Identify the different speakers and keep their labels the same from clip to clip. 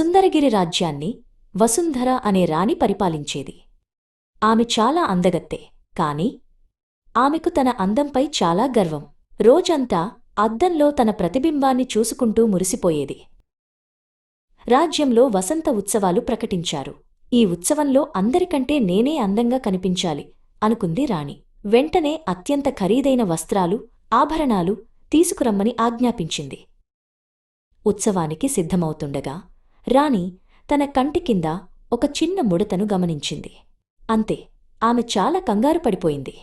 Speaker 1: సుందరగిరి రాజ్యాన్ని వసుంధర అనే రాణి పరిపాలించేది. ఆమె చాలా అందగత్తే కాని ఆమెకు తన అందంపై చాలా గర్వం. రోజంతా అద్దంలో తన ప్రతిబింబాన్ని చూసుకుంటూ మురిసిపోయేది. రాజ్యంలో వసంత ఉత్సవాలు ప్రకటించారు. ఈ ఉత్సవంలో అందరికంటే నేనే అందంగా కనిపించాలి అనుకుంది రాణి. వెంటనే అత్యంత ఖరీదైన వస్త్రాలు ఆభరణాలు తీసుకురమ్మని ఆజ్ఞాపించింది. ఉత్సవానికి సిద్ధమవుతుండగా రాణి తన కంటి కింద ఒక చిన్న ముడతను గమనించింది. అంతే ఆమె చాలా కంగారు పడిపోయింది.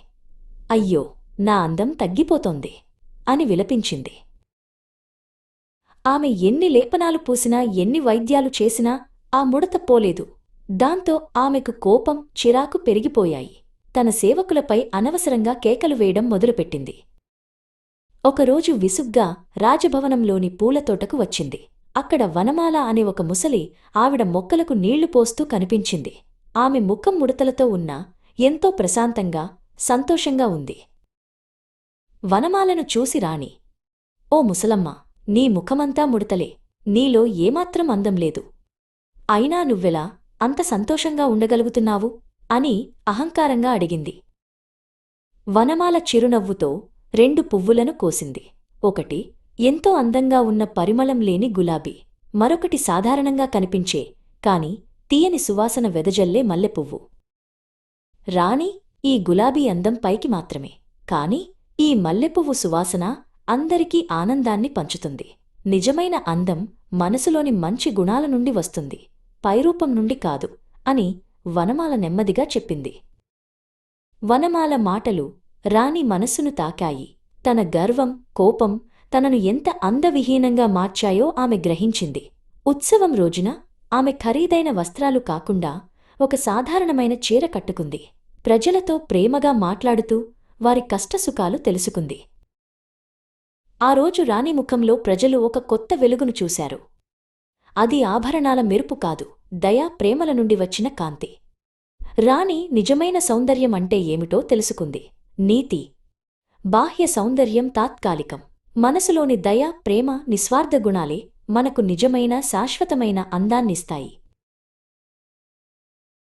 Speaker 1: అయ్యో నా అందం తగ్గిపోతోంది అని విలపించింది. ఆమె ఎన్ని లేపనాలు పూసినా ఎన్ని వైద్యాలు చేసినా ఆ ముడత పోలేదు. దాంతో ఆమెకు కోపం చిరాకు పెరిగిపోయాయి. తన సేవకులపై అనవసరంగా కేకలు వేయడం మొదలుపెట్టింది. ఒకరోజు విసుగ్గా రాజభవనంలోని పూలతోటకు వచ్చింది. అక్కడ వనమాల అనే ఒక ముసలి ఆవిడ మొక్కలకు నీళ్ళు పోస్తూ కనిపించింది. ఆమె ముఖం ముడతలతో ఉన్నా ఎంతో ప్రశాంతంగా సంతోషంగా ఉంది. వనమాలను చూసి రాణి ఓ ముసలమ్మ నీ ముఖమంతా ముడతలే. నీలో ఏమాత్రం అందం లేదు. అయినా నువ్వెలా అంత సంతోషంగా ఉండగలుగుతున్నావు? అని అహంకారంగా అడిగింది. వనమాల చిరునవ్వుతో రెండు పువ్వులను కోసింది. ఒకటి ఎంతో అందంగా ఉన్న పరిమళం లేని గులాబీ. మరొకటి సాధారణంగా కనిపించే కాని తీయని సువాసన వెదజల్లే మల్లెపువ్వు. రాణి ఈ గులాబీ అందం పైకి మాత్రమే. కాని ఈ మల్లెపువ్వు సువాసన అందరికీ ఆనందాన్ని పంచుతుంది. నిజమైన అందం మనసులోని మంచి గుణాల నుండి వస్తుంది. పైరూపం నుండి కాదు అని వనమాల నెమ్మదిగా చెప్పింది. వనమాల మాటలు రాణి మనస్సును తాకాయి. తన గర్వం కోపం తనను ఎంత అందవిహీనంగా మార్చాయో ఆమె గ్రహించింది. ఉత్సవం రోజున ఆమె ఖరీదైన వస్త్రాలు కాకుండా ఒక సాధారణమైన చీర కట్టుకుంది. ప్రజలతో ప్రేమగా మాట్లాడుతూ వారి కష్టసుఖాలు తెలుసుకుంది. ఆ రోజు రాణి ముఖంలో ప్రజలు ఒక కొత్త వెలుగును చూశారు. అది ఆభరణాల మెరుపు కాదు దయా ప్రేమల నుండి వచ్చిన కాంతి. రాణి నిజమైన సౌందర్యం అంటే ఏమిటో తెలుసుకుంది. నీతి. బాహ్య సౌందర్యం తాత్కాలికం. మనసులోని దయ ప్రేమ నిస్వార్థ గుణాలే మనకు నిజమైన శాశ్వతమైన అందాన్నిస్తాయి.